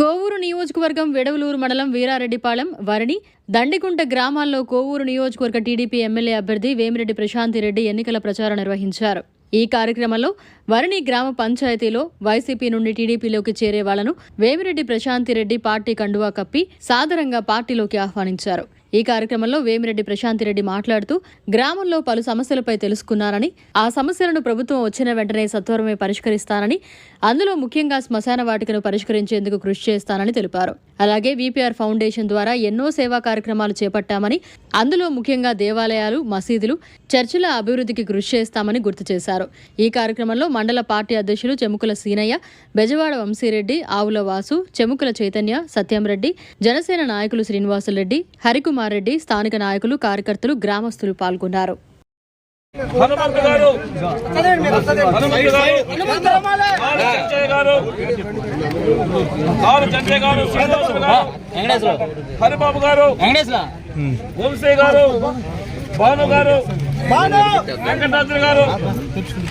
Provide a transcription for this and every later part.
కోవూరు నియోజకవర్గం వెడవలూరు మండలం వీరారెడ్డిపాలెం వరణి దండికుంట గ్రామాల్లో కోవూరు నియోజకవర్గ టీడీపీ ఎమ్మెల్యే అభ్యర్థి వేమిరెడ్డి ప్రశాంతిరెడ్డి ఎన్నికల ప్రచారం నిర్వహించారు. ఈ కార్యక్రమంలో వరణి గ్రామ పంచాయతీలో వైసీపీ నుండి టీడీపీలోకి చేరే వాళ్ళను వేమిరెడ్డి ప్రశాంతిరెడ్డి పార్టీ కండువా కప్పి సాదరంగా పార్టీలోకి ఆహ్వానించారు. ఈ కార్యక్రమంలో వేమిరెడ్డి ప్రశాంతిరెడ్డి మాట్లాడుతూ గ్రామంలో పలు సమస్యలపై తెలుసుకున్నారని ఆ సమస్యలను ప్రభుత్వం వచ్చిన వెంటనే సత్వరమే పరిష్కరిస్తానని అందులో ముఖ్యంగా శ్మశాన వాటికను పరిష్కరించేందుకు కృషి చేస్తానని తెలిపారు. అలాగే వీపీఆర్ ఫౌండేషన్ ద్వారా ఎన్నో సేవా కార్యక్రమాలు చేపట్టామని అందులో ముఖ్యంగా దేవాలయాలు మసీదులు చర్చిల అభివృద్ధికి కృషి చేస్తామని గుర్తు చేశారు. ఈ కార్యక్రమంలో మండల పార్టీ అధ్యక్షులు చెముకుల సీనయ్య బెజవాడ వంశీరెడ్డి ఆవుల వాసు చెముకుల చైతన్య సత్యంరెడ్డి జనసేన నాయకులు శ్రీనివాసులరెడ్డి హరికుమార్ రెడ్డి స్థానిక నాయకులు కార్యకర్తలు గ్రామస్తులు పాల్గొన్నారు. హనుమంతు గారు! హనుమంతు గారు! ఆరు చెంచయ్య గారు! ఆరు చెంచయ్య గారు శ్రీనివాసులు గారు! హరిబాబు గారు! వంశీ గారు! భాను గారు! వెంకటాద్రి గారు!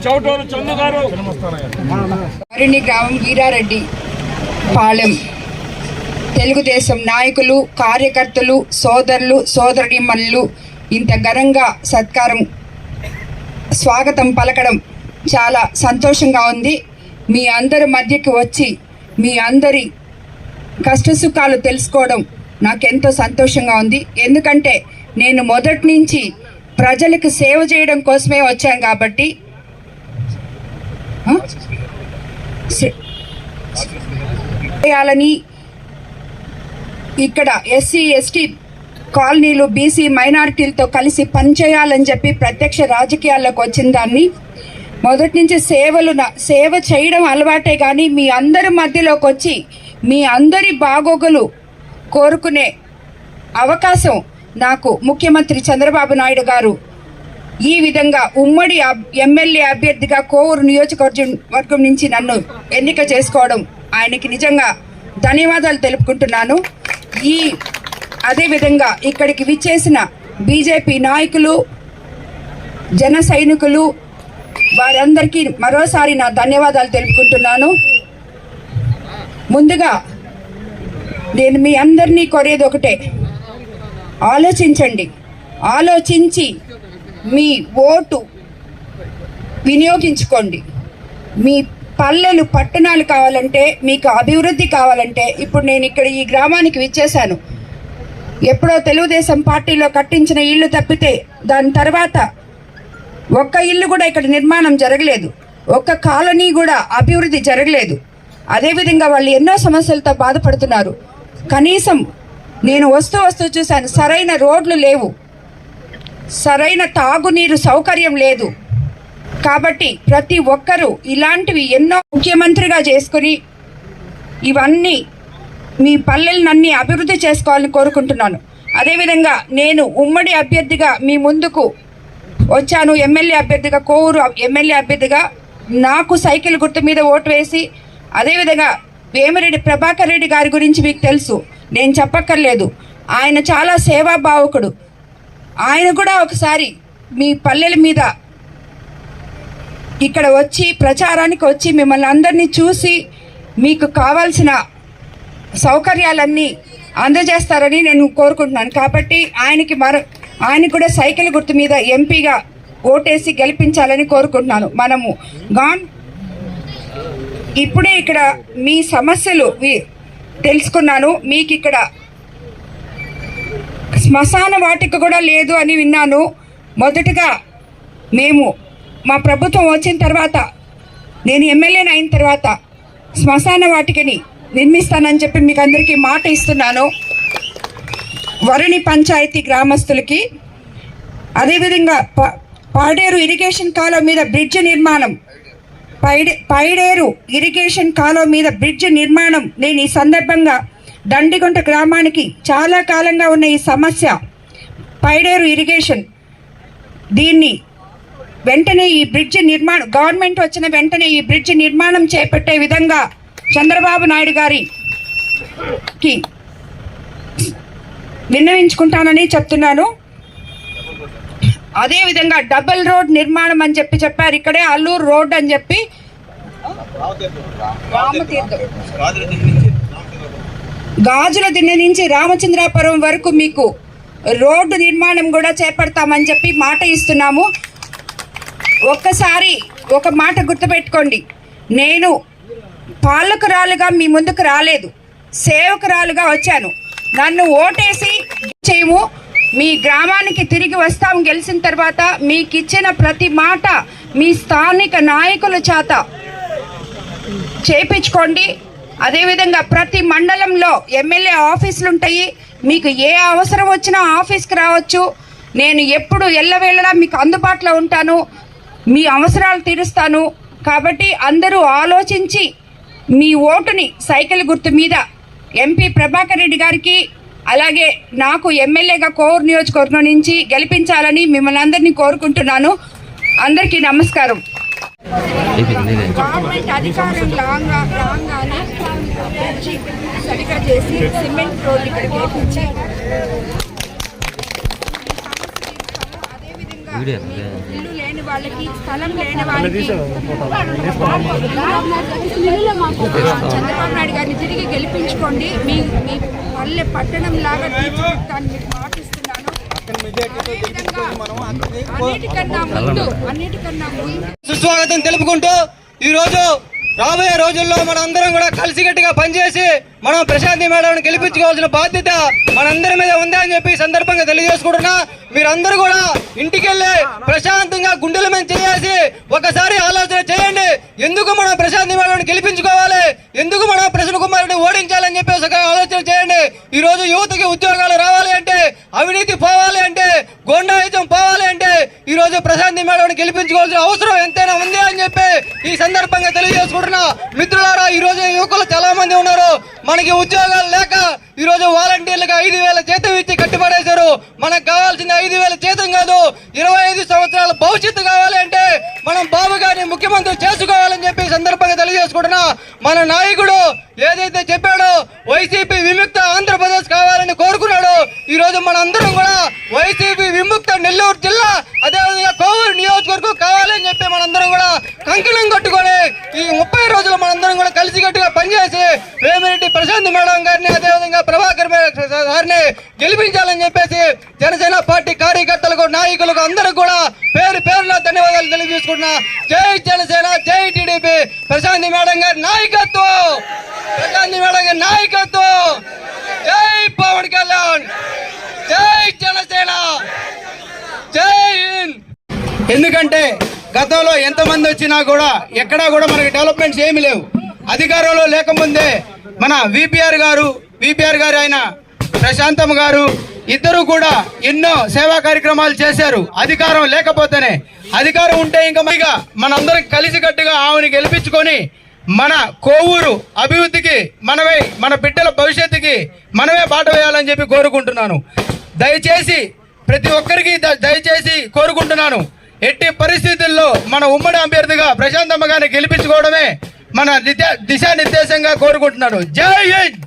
చౌటూరు చందు గారు! మరిన్ని గ్రామం వీరారెడ్డి పాలెం. తెలుగుదేశం నాయకులు కార్యకర్తలు సోదరులు సోదరిమణులు ఇంత ఘనంగా సత్కారం స్వాగతం పలకడం చాలా సంతోషంగా ఉంది. మీ అందరి మధ్యకి వచ్చి మీ అందరి కష్టసుఖాలు తెలుసుకోవడం నాకెంతో సంతోషంగా ఉంది. ఎందుకంటే నేను మొదటి నుంచి ప్రజలకు సేవ చేయడం కోసమే వచ్చాను కాబట్టి చేయాలని ఇక్కడ ఎస్సీ ఎస్టీ కాలనీలు బీసీ మైనారిటీలతో కలిసి పనిచేయాలని చెప్పి ప్రత్యక్ష రాజకీయాల్లోకి వచ్చిన దాన్ని మొదటి నుంచి సేవలు సేవ చేయడం అలవాటే కానీ మీ అందరి మధ్యలోకి వచ్చి మీ అందరి బాగోగులు కోరుకునే అవకాశం నాకు ముఖ్యమంత్రి చంద్రబాబు నాయుడు గారు ఈ విధంగా ఉమ్మడి అబ్- ఎమ్మెల్యే అభ్యర్థిగా కోవూరు నియోజకవర్గం వర్గం నుంచి నన్ను ఎన్నిక చేసుకోవడం ఆయనకి నిజంగా ధన్యవాదాలు తెలుపుకుంటున్నాను. ఈ అదేవిధంగా ఇక్కడికి విచ్చేసిన బీజేపీ నాయకులు జన సైనికులు వారందరికీ మరోసారి నా ధన్యవాదాలు తెలుపుకుంటున్నాను. ముందుగా నేను మీ అందరినీ కోరేది ఒకటే ఆలోచించండి. ఆలోచించి మీ ఓటు వినియోగించుకోండి. మీ పల్లెలు పట్టణాలు కావాలంటే మీకు అభివృద్ధి కావాలంటే ఇప్పుడు నేను ఇక్కడ ఈ గ్రామానికి విచ్చేశాను. ఎప్పుడో తెలుగుదేశం పార్టీలో కట్టించిన ఇల్లు తప్పితే దాని తర్వాత ఒక్క ఇల్లు కూడా ఇక్కడ నిర్మాణం జరగలేదు. ఒక్క కాలనీ కూడా అభివృద్ధి జరగలేదు. అదేవిధంగా వాళ్ళు ఎన్నో సమస్యలతో బాధపడుతున్నారు. కనీసం నేను వస్తూ వస్తూ చూశాను సరైన రోడ్లు లేవు. సరైన తాగునీరు సౌకర్యం లేదు. కాబట్టి ప్రతి ఒక్కరూ ఇలాంటివి ఎన్నో ముఖ్యమంత్రిగా చేసుకుని ఇవన్నీ మీ పల్లెలనన్నీ అభివృద్ధి చేసుకోవాలని కోరుకుంటున్నాను. అదేవిధంగా నేను ఉమ్మడి అభ్యర్థిగా మీ ముందుకు వచ్చాను. ఎమ్మెల్యే అభ్యర్థిగా కోవూరు ఎమ్మెల్యే అభ్యర్థిగా నాకు సైకిల్ గుర్తు మీద ఓటు వేసి అదేవిధంగా వేమిరెడ్డి ప్రభాకర్ రెడ్డి గారి గురించి మీకు తెలుసు. నేను చెప్పక్కర్లేదు. ఆయన చాలా సేవాభావకుడు. ఆయన కూడా ఒకసారి మీ పల్లెల మీద ఇక్కడ వచ్చి ప్రచారానికి వచ్చి మిమ్మల్ని అందరినీ చూసి మీకు కావాల్సిన సౌకర్యాలన్నీ అందజేస్తారని నేను కోరుకుంటున్నాను. కాబట్టి ఆయనకి మరో ఆయన కూడా సైకిల్ గుర్తు మీద ఎంపీగా ఓటేసి గెలిపించాలని కోరుకుంటున్నాను. మనము గాన్ ఇప్పుడే ఇక్కడ మీ సమస్యలు తెలుసుకున్నాను. మీకు ఇక్కడ శ్మశాన వాటిక కూడా లేదు అని విన్నాను. మొదటగా మేము మా ప్రభుత్వం వచ్చిన తర్వాత నేను ఎమ్మెల్యేని అయిన తర్వాత శ్మశాన వాటికని నిర్మిస్తానని చెప్పి మీకు అందరికీ మాట ఇస్తున్నాను. వరుణి పంచాయతీ గ్రామస్తులకి అదేవిధంగా ప పాడేరు ఇరిగేషన్ కాలువ మీద బ్రిడ్జ్ నిర్మాణం. పైడే పైడేరు ఇరిగేషన్ కాలువ మీద బ్రిడ్జ్ నిర్మాణం. నేను ఈ సందర్భంగా దండిగుంట గ్రామానికి చాలా కాలంగా ఉన్న ఈ సమస్య పైడేరు ఇరిగేషన్ దీన్ని వెంటనే ఈ బ్రిడ్జ్ నిర్మాణం గవర్నమెంట్ వచ్చిన వెంటనే ఈ బ్రిడ్జ్ నిర్మాణం చేపట్టే విధంగా చంద్రబాబు నాయుడు గారికి విన్నవించుకుంటానని చెప్తున్నాను. అదేవిధంగా డబుల్ రోడ్ నిర్మాణం అని చెప్పి చెప్పారు ఇక్కడే అల్లూరు రోడ్ అని చెప్పి. గాజుల దిన్నె నుంచి రామచంద్రాపురం వరకు మీకు రోడ్డు నిర్మాణం కూడా చేపడతామని చెప్పి మాట ఇస్తున్నాము. ఒక్కసారి ఒక మాట గుర్తుపెట్టుకోండి. నేను పాలకురాలుగా మీ ముందుకు రాలేదు. సేవకురాలుగా వచ్చాను. నన్ను ఓటేసి చేయము. మీ గ్రామానికి తిరిగి వస్తాం గెలిచిన తర్వాత మీకు ఇచ్చిన ప్రతి మాట మీ స్థానిక నాయకుల చేత చేపించుకోండి. అదేవిధంగా ప్రతి మండలంలో ఎమ్మెల్యే ఆఫీసులు ఉంటాయి మీకు ఏ అవసరం వచ్చినా ఆఫీస్కి రావచ్చు. నేను ఎప్పుడు ఎల్లవేళలా మీకు అందుబాటులో ఉంటాను. మీ అవసరాలు తీరుస్తాను. కాబట్టి అందరూ ఆలోచించి మీ ఓటుని సైకిల్ గుర్తు మీద ఎంపీ ప్రభాకర్ రెడ్డి గారికి అలాగే నాకు ఎమ్మెల్యేగా కోర్ నియోజకవర్గం నుంచి గెలిపించాలని మిమ్మల్ని అందరినీ కోరుకుంటున్నాను. అందరికీ నమస్కారం. గవర్నమెంట్ అధికారం రాగా రాగానే బ్రిడ్జి సరిగా చేసి సిమెంట్ రోడ్లు ఇక్కడ వేపించి అదేవిధంగా వాళ్ళకి స్థలం లేని వాళ్ళకి చంద్రబాబు నాయుడు గారిని తిరిగి గెలిపించుకోండి. మీ మీ పల్లె పట్టణం లాగా తీర్చిదిద్దుతాను మీకు మాటిస్తున్నాను. అన్నిటికన్నా ముందు అన్నిటికన్నా ముందు సుస్వాగతం తెలుపుకుంటూ ఈ రోజు రాబోయే రోజుల్లో మనందరం అందరం కూడా కలిసికట్టుగా పనిచేసి మనం ప్రశాంతి మేడం గెలిపించుకోవాల్సిన బాధ్యత మనందరి మీద ఉందా అని చెప్పి సందర్భంగా తెలియజేసుకుంటున్నా. మీరందరూ కూడా ఇంటికి వెళ్ళి ప్రశాంతంగా గుండెల మీద చేసి ఒకసారి ఆలోచన చేయండి. ఎందుకు మనం ప్రశాంతి మేడం గెలిపించుకోవాలి? ఎందుకు మనం ప్రసన్న కుమారుని ఓడించాలని చెప్పేసి ఒక ఆలోచన చేయండి. ఈ రోజు యువతకి ఉద్యోగాలు రావాలి అంటే అవినీతి పోవాలి అంటే గోండాయుధం పోవాలి అంటే ఈ రోజు ప్రశాంతి మేడం గెలిపించుకోవాల్సిన అవసరం ఎంత? ఈ సందర్భంగా తెలియజేసుకుంటున్నా మిత్రులారా ఈ రోజు యువకులు చాలా మంది ఉన్నారు. మనకి ఉద్యోగాలు లేక ఈ రోజు వాలంటీర్లకు ఐదు వేల జీతం ఇచ్చి కట్టుబడేశారు మనకు కావాల్సింది ఐదు వేల జీతం కాదు ఇరవై ఐదు సంవత్సరాల భవిష్యత్తు కావాలి అంటే మనం బాబు గారిని ముఖ్యమంత్రి చేసుకోవాలని చెప్పి సందర్భంగా తెలియజేసుకుంటున్నా మన నాయకుడు ఏదైతే చెప్పాడో వైసీపీ విముక్త ఆంధ్రప్రదేశ్ కావాలని కోరుకున్నాడు. ఈ రోజు మనందరం కూడా వైసీపీ విముక్త నెల్లూరు జిల్లా అదేవిధంగా కోవూరు నియోజకవర్గం కావాలని చెప్పి మనందరం కూడా కంకణం కట్టుకొని ఈ ముప్పై రోజులు మనందరం కూడా కలిసికట్టుగా పనిచేసి వేమిరెడ్డి ప్రశాంత్ మేడం గారిని అదేవిధంగా ప్రభాకర్ గారిని గెలిపించాలని చెప్పేసి జనసేన పార్టీ కార్యకర్తలకు నాయకులకు అందరూ కూడా పేరు పేరున ధన్యవాదాలు తెలియజేసుకుంటున్నా. జై జనసేన జై టీడీపీ. ప్రశాంతి మేడం గారి నాయకత్వం ప్రశాంతి మేడం గారి నాయకత్వం జై పవన్ కళ్యాణ్ జై జనసేన జై హింద్ ఎందుకంటే గతంలో ఎంతమంది వచ్చినా కూడా ఎక్కడా కూడా మనకి డెవలప్మెంట్స్ ఏమీ లేవు. అధికారంలో లేకముందే మన విపిఆర్ గారు విపిఆర్ గారు ఆయన ప్రశాంతం గారు ఇద్దరు కూడా ఎన్నో సేవా కార్యక్రమాలు చేశారు. అధికారం లేకపోతేనే. అధికారం ఉంటే ఇంకా మైగా మనందరం కలిసికట్టుగా ఆమెను గెలిపించుకొని మన కోవూరు అభివృద్ధికి మనమే మన బిడ్డల భవిష్యత్తుకి మనమే బాట వేయాలని చెప్పి కోరుకుంటున్నాను. దయచేసి ప్రతి ఒక్కరికి ద- దయచేసి కోరుకుంటున్నాను. ఎట్టి పరిస్థితుల్లో మన ఉమ్మడి అభ్యర్థిగా ప్రశాంతమ్మ గారిని గెలిపించుకోవడమే మన దిశా దిశానిర్దేశంగా కోరుకుంటున్నాడు జై హింద్!